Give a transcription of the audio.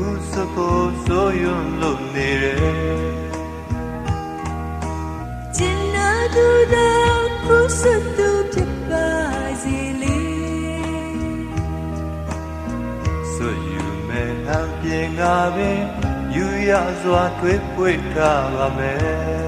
ဘူးစပေါ်စိုးရွံလို့နေတယ်ကျင်နာသူတော့ဘူးစသူဖြစ်ပါစေလေဆိုယူမဲ့ဟန်ပြေငါပဲယူရစွာတွေးပွေထားပါမယ်